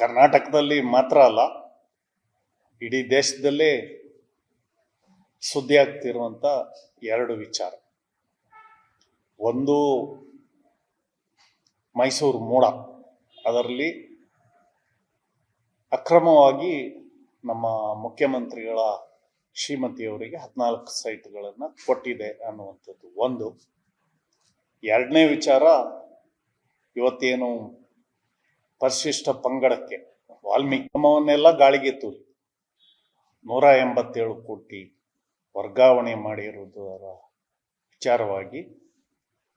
ಕರ್ನಾಟಕದಲ್ಲಿ ಮಾತ್ರ ಅಲ್ಲ, ಇಡೀ ದೇಶದಲ್ಲೇ ಸುದ್ದಿ ಆಗ್ತಿರುವಂಥ ಎರಡು ವಿಚಾರ. ಒಂದು, ಮೈಸೂರು ಮೂಡ. ಅದರಲ್ಲಿ ಅಕ್ರಮವಾಗಿ ನಮ್ಮ ಮುಖ್ಯಮಂತ್ರಿಗಳ ಶ್ರೀಮತಿಯವರಿಗೆ ಹದಿನಾಲ್ಕು ಸೈಟ್ಗಳನ್ನು ಕೊಟ್ಟಿದೆ ಅನ್ನುವಂಥದ್ದು ಒಂದು. ಎರಡನೇ ವಿಚಾರ, ಇವತ್ತೇನು ಪರಿಶಿಷ್ಟ ಪಂಗಡಕ್ಕೆ ವಾಲ್ಮೀಕಿ ಕ್ರಮವನ್ನೆಲ್ಲ ಗಾಳಿಗೆ ತೂರಿ. ನೂರ ಎಂಬತ್ತೇಳು ಕೋಟಿ ವರ್ಗಾವಣೆ ಮಾಡಿರುವುದರ ವಿಚಾರವಾಗಿ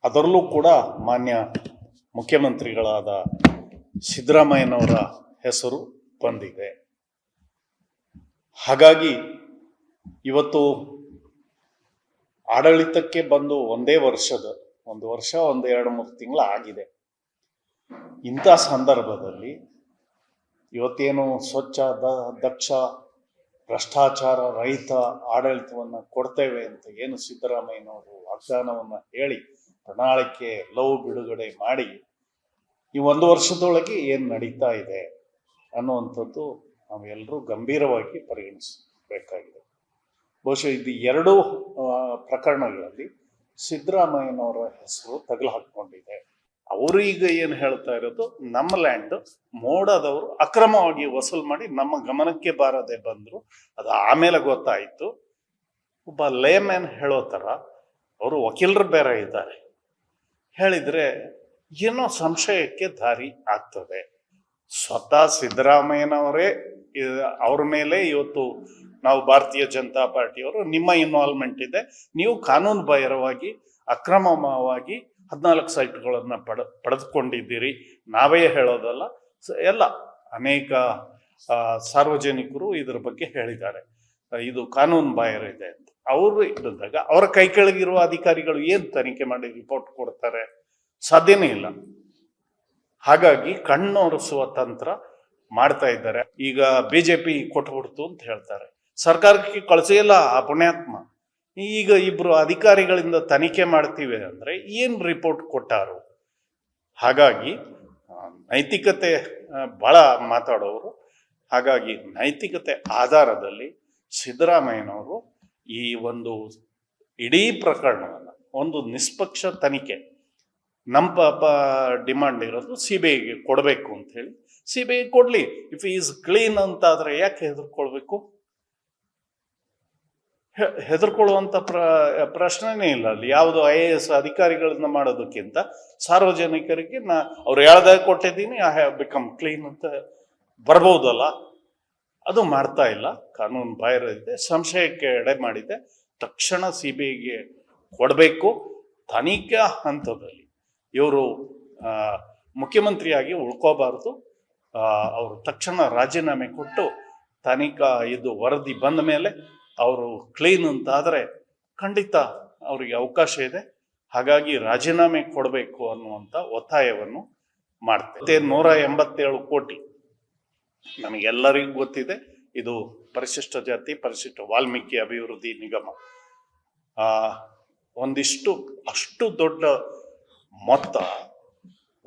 ಅದರಲ್ಲೂ ಕೂಡ ಮಾನ್ಯ ಮುಖ್ಯಮಂತ್ರಿಗಳಾದ ಸಿದ್ದರಾಮಯ್ಯನವರ ಹೆಸರು ಬಂದಿದೆ. ಹಾಗಾಗಿ ಇವತ್ತು ಆಡಳಿತಕ್ಕೆ ಬಂದು ಒಂದೇ ವರ್ಷದ, ಒಂದು ವರ್ಷ, ಒಂದು ಎರಡು ಮೂರು ತಿಂಗಳು ಆಗಿದೆ. ಇಂಥ ಸಂದರ್ಭದಲ್ಲಿ ಇವತ್ತೇನು ಸ್ವಚ್ಛ, ದ, ದಕ್ಷ, ಭ್ರಷ್ಟಾಚಾರ ರಹಿತ ಆಡಳಿತವನ್ನು ಕೊಡ್ತೇವೆ ಅಂತ ಏನು ಸಿದ್ದರಾಮಯ್ಯನವರು ವಾಗ್ದಾನವನ್ನು ಹೇಳಿ ಪ್ರಣಾಳಿಕೆ, ಲವ್ ಬಿಡುಗಡೆ ಮಾಡಿ ಈ ಒಂದು ವರ್ಷದೊಳಗೆ ಏನು ನಡೀತಾ ಇದೆ ಅನ್ನುವಂಥದ್ದು ನಾವೆಲ್ಲರೂ ಗಂಭೀರವಾಗಿ ಪರಿಗಣಿಸಬೇಕಾಗಿದೆ. ಬಹುಶಃ ಇದು ಎರಡೂ ಪ್ರಕರಣಗಳಲ್ಲಿ ಸಿದ್ದರಾಮಯ್ಯನವರ ಹೆಸರು ತಗಲು ಹಾಕೊಂಡಿದೆ ಅವರು ಈಗ ಏನು ಹೇಳ್ತಾ ಇರೋದು, ನಮ್ಮ ಲ್ಯಾಂಡ್ ಮೋಡದವರು ಅಕ್ರಮವಾಗಿ ವಸೂಲು ಮಾಡಿ ನಮ್ಮ ಗಮನಕ್ಕೆ ಬಾರದೆ ಬಂದ್ರು, ಅದು ಆಮೇಲೆ ಗೊತ್ತಾಯಿತು. ಒಬ್ಬ ಲೇಮ್ಯಾನ್ ಹೇಳೋ ಥರ ಅವರು ವಕೀಲರು ಬೇರೆ ಇದ್ದಾರೆ. ಹೇಳಿದ್ರೆ ಏನೋ ಸಂಶಯಕ್ಕೆ ದಾರಿ ಆಗ್ತದೆ. ಸ್ವತಃ ಸಿದ್ದರಾಮಯ್ಯನವರೇ ಅವ್ರ ಮೇಲೆ ಇವತ್ತು ನಾವು ಭಾರತೀಯ ಜನತಾ ಪಾರ್ಟಿಯವರು ನಿಮ್ಮ ಇನ್ವಾಲ್ವ್ಮೆಂಟ್ ಇದೆ. ನೀವು ಕಾನೂನು ಬಾಹಿರವಾಗಿ, ಅಕ್ರಮವಾಗಿ ಹದಿನಾಲ್ಕು ಸೈಟ್ಗಳನ್ನು ಪಡ, ಪಡೆದುಕೊಂಡಿದ್ದೀರಿ. ನಾವೇ ಹೇಳೋದಲ್ಲ ಎಲ್ಲ ಅನೇಕ ಸಾರ್ವಜನಿಕರು ಇದರ ಬಗ್ಗೆ ಹೇಳಿದ್ದಾರೆ. ಇದು ಕಾನೂನು ಬಾಹಿರ ಇದೆ ಅಂತ. ಅವರು ಇದ್ದಾಗ ಅವರ ಕೈ ಕೆಳಗಿರುವ ಅಧಿಕಾರಿಗಳು ಏನು ತನಿಖೆ ಮಾಡಿ ರಿಪೋರ್ಟ್ ಕೊಡ್ತಾರೆ? ಸಾಧ್ಯನೇ ಇಲ್ಲ. ಹಾಗಾಗಿ ಕಣ್ಣೊರೆಸುವ ತಂತ್ರ ಮಾಡ್ತಾ ಇದ್ದಾರೆ. ಈಗ ಬಿಜೆಪಿ ಕೊಟ್ಬಿಡ್ತು ಅಂತ ಹೇಳ್ತಾರೆ. ಸರ್ಕಾರಕ್ಕೆ ಕಳಿಸೇ ಇಲ್ಲ ಆ ಪುಣ್ಯಾತ್ಮ. ಈಗ ಇಬ್ರು ಅಧಿಕಾರಿಗಳಿಂದ ತನಿಖೆ ಮಾಡ್ತೀವಿ ಅಂದರೆ ಏನು ರಿಪೋರ್ಟ್ ಕೊಟ್ಟಾರು? ಹಾಗಾಗಿ ನೈತಿಕತೆ ಭಾಳ ಮಾತಾಡೋರು. ಹಾಗಾಗಿ ನೈತಿಕತೆ ಆಧಾರದಲ್ಲಿ ಸಿದ್ದರಾಮಯ್ಯನವರು ಈ ಒಂದು ಇಡೀ ಪ್ರಕರಣವನ್ನು, ಒಂದು ನಿಷ್ಪಕ್ಷ ತನಿಖೆ, ನಮ್ಮ ಪಾಪ ಡಿಮಾಂಡ್ ಇರೋದು ಸಿ ಬಿ ಐಗೆ ಕೊಡಬೇಕು ಅಂತ ಹೇಳಿ ಸಿ ಬಿ ಐ ಕೊಡಲಿ ಇಫ್ ಈಸ್ ಕ್ಲೀನ್ ಅಂತಾದರೆ ಯಾಕೆ ಹೆದರ್ಕೊಳ್ಬೇಕು? ಹೆ- ಹೆದರ್ಕೊಳ್ಳುವಂತ ಪ್ರ, ಪ್ರಶ್ನೆನೇ ಇಲ್ಲ ಅಲ್ಲಿ. ಯಾವುದು ಐ ಎ ಎಸ್ ಅಧಿಕಾರಿಗಳನ್ನ ಮಾಡೋದಕ್ಕಿಂತ ಸಾರ್ವಜನಿಕರಿಗೆ ನಾ, ಅವ್ರು ಹೇಳ್ದಾಗ ಕೊಟ್ಟಿದ್ದೀನಿ ಐ ಹ್ಯಾವ್ ಬಿಕಮ್ ಕ್ಲೀನ್ ಅಂತ ಬರ್ಬೋದಲ್ಲ. ಅದು ಮಾಡ್ತಾ ಇಲ್ಲ. ಕಾನೂನು ಬಾಹಿರ ಇದೆ. ಸಂಶಯಕ್ಕೆ ಎಡೆ ಮಾಡಿದೆ. ತಕ್ಷಣ ಸಿ ಬಿ ಐಗೆ ಕೊಡಬೇಕು. ತನಿಖಾ ಹಂತದಲ್ಲಿ ಇವರು ಮುಖ್ಯಮಂತ್ರಿಯಾಗಿ ಉಳ್ಕೋಬಾರ್ದು. ಅವರು ತಕ್ಷಣ ರಾಜೀನಾಮೆ ಕೊಟ್ಟು ತನಿಖಾ ಇದು ವರದಿ ಬಂದ ಮೇಲೆ ಅವರು ಕ್ಲೀನ್ ಅಂತಾದರೆ ಖಂಡಿತ ಅವರಿಗೆ ಅವಕಾಶ ಇದೆ. ಹಾಗಾಗಿ ರಾಜೀನಾಮೆ ಕೊಡಬೇಕು ಅನ್ನುವಂಥ ಒತ್ತಾಯವನ್ನು ಮಾಡ್ತೇವೆ. ನೂರ ಎಂಬತ್ತೇಳು ಕೋಟಿ ನಮಗೆಲ್ಲರಿಗೂ ಗೊತ್ತಿದೆ. ಇದು ಪರಿಶಿಷ್ಟ ಜಾತಿ, ಪರಿಶಿಷ್ಟ ವಾಲ್ಮೀಕಿ ಅಭಿವೃದ್ಧಿ ನಿಗಮ. ಒಂದಿಷ್ಟು, ಅಷ್ಟು ದೊಡ್ಡ ಮೊತ್ತ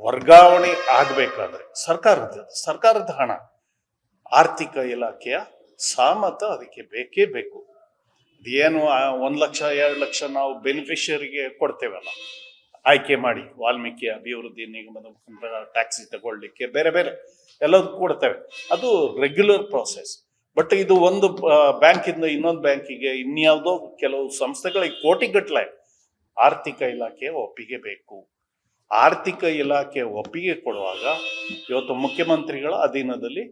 ವರ್ಗಾವಣೆ ಆಗಬೇಕಾದ್ರೆ ಸರ್ಕಾರದ ಸರ್ಕಾರದ ಹಣ, ಆರ್ಥಿಕ ಇಲಾಖೆಯ ಸಾಮತ ಅದಕ್ಕೆ ಬೇಕೇ ಬೇಕು. ಏನು ಒಂದು ಲಕ್ಷ, ಎರಡು ಲಕ್ಷ ನಾವು ಬೆನಿಫಿಷರಿಗೆ ಕೊಡ್ತೇವಲ್ಲ. ಆಯ್ಕೆ ಮಾಡಿ, ವಾಲ್ಮೀಕಿ ಅಭಿವೃದ್ಧಿ ನಿಗಮದ ಮುಖಾಂತರ ಟ್ಯಾಕ್ಸಿ ತಗೊಳ್ಳಿಕ್ಕೆ ಬೇರೆ ಬೇರೆ ಎಲ್ಲದಕ್ಕೂ ಕೊಡ್ತೇವೆ. ಅದು ರೆಗ್ಯುಲರ್ ಪ್ರೋಸೆಸ್ ಬಟ್ ಇದು ಒಂದು ಬ್ಯಾಂಕಿಂದ ಇನ್ನೊಂದು ಬ್ಯಾಂಕಿಗೆ ಇನ್ಯಾವುದೋ ಕೆಲವು ಸಂಸ್ಥೆಗಳಿಗೆ ಕೋಟಿಗಟ್ಟಲೆ ಆರ್ಥಿಕ ಇಲಾಖೆ ಒಪ್ಪಿಗೆ ಬೇಕು. ಆರ್ಥಿಕ ಇಲಾಖೆ ಒಪ್ಪಿಗೆ ಕೊಡುವಾಗ, ಇವತ್ತು ಮುಖ್ಯಮಂತ್ರಿಗಳ ಅಧೀನದಲ್ಲಿ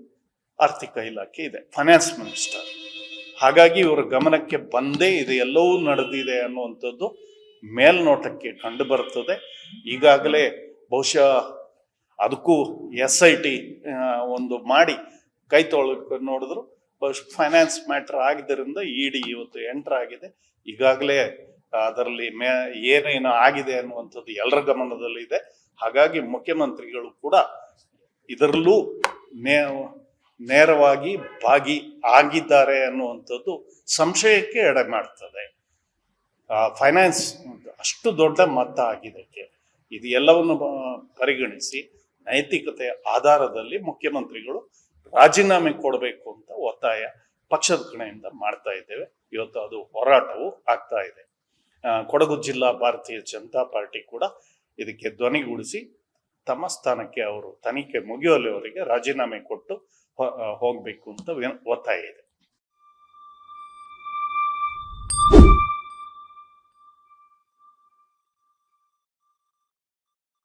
ಆರ್ಥಿಕ ಇಲಾಖೆ ಇದೆ ಫೈನಾನ್ಸ್ ಮಿನಿಸ್ಟರ್ ಹಾಗಾಗಿ ಇವರ ಗಮನಕ್ಕೆ ಬಂದೇ ಇದೆ, ಎಲ್ಲವೂ ನಡೆದಿದೆ ಅನ್ನುವಂಥದ್ದು ಮೇಲ್ನೋಟಕ್ಕೆ ಕಂಡು ಬರ್ತದೆ. ಈಗಾಗಲೇ ಬಹುಶಃ ಅದಕ್ಕೂ ಎಸ್ ಐ ಟಿ ಒಂದು ಮಾಡಿ ಕೈ ತೊಳಕ್ಕೆ ನೋಡಿದ್ರು. ಬಹುಶಃ ಫೈನಾನ್ಸ್ ಮ್ಯಾಟರ್ ಆಗಿದ್ದರಿಂದ ಇ ಡಿ ಇವತ್ತು ಎಂಟರ್ ಆಗಿದೆ. ಈಗಾಗಲೇ ಅದರಲ್ಲಿ ಮೇ, ಏನೇನು ಆಗಿದೆ ಅನ್ನುವಂಥದ್ದು ಎಲ್ಲರ ಗಮನದಲ್ಲಿದೆ. ಹಾಗಾಗಿ ಮುಖ್ಯಮಂತ್ರಿಗಳು ಕೂಡ ಇದರಲ್ಲೂ ನೇ ನೇರವಾಗಿ ಭಾಗಿ ಆಗಿದ್ದಾರೆ ಅನ್ನುವಂಥದ್ದು ಸಂಶಯಕ್ಕೆ ಎಡೆ ಮಾಡ್ತದೆ ಫೈನಾನ್ಸ್ ಅಷ್ಟು ದೊಡ್ಡ ಮತ ಆಗಿದ್ದಕ್ಕೆ ಇದು ಎಲ್ಲವನ್ನು ಪರಿಗಣಿಸಿ ನೈತಿಕತೆಯ ಆಧಾರದಲ್ಲಿ ಮುಖ್ಯಮಂತ್ರಿಗಳು ರಾಜೀನಾಮೆ ಕೊಡಬೇಕು ಅಂತ ಒತ್ತಾಯ ಪಕ್ಷದ ಕಡೆಯಿಂದ ಮಾಡ್ತಾ ಇದ್ದೇವೆ. ಇವತ್ತು ಅದು ಹೋರಾಟವು ಆಗ್ತಾ ಇದೆ. ಕೊಡಗು ಜಿಲ್ಲಾ ಭಾರತೀಯ ಜನತಾ ಪಾರ್ಟಿ ಕೂಡ ಇದಕ್ಕೆ ಧ್ವನಿಗೂಡಿಸಿ ತಮ್ಮ ಸ್ಥಾನಕ್ಕೆ ಅವರು ತನಿಖೆ ಮುಗಿಯುವಲ್ಲಿವರೆಗೆ ರಾಜೀನಾಮೆ ಕೊಟ್ಟು ಹೋಗ್ಬೇಕು ಅಂತ ಒತ್ತಾಯ ಇದೆ.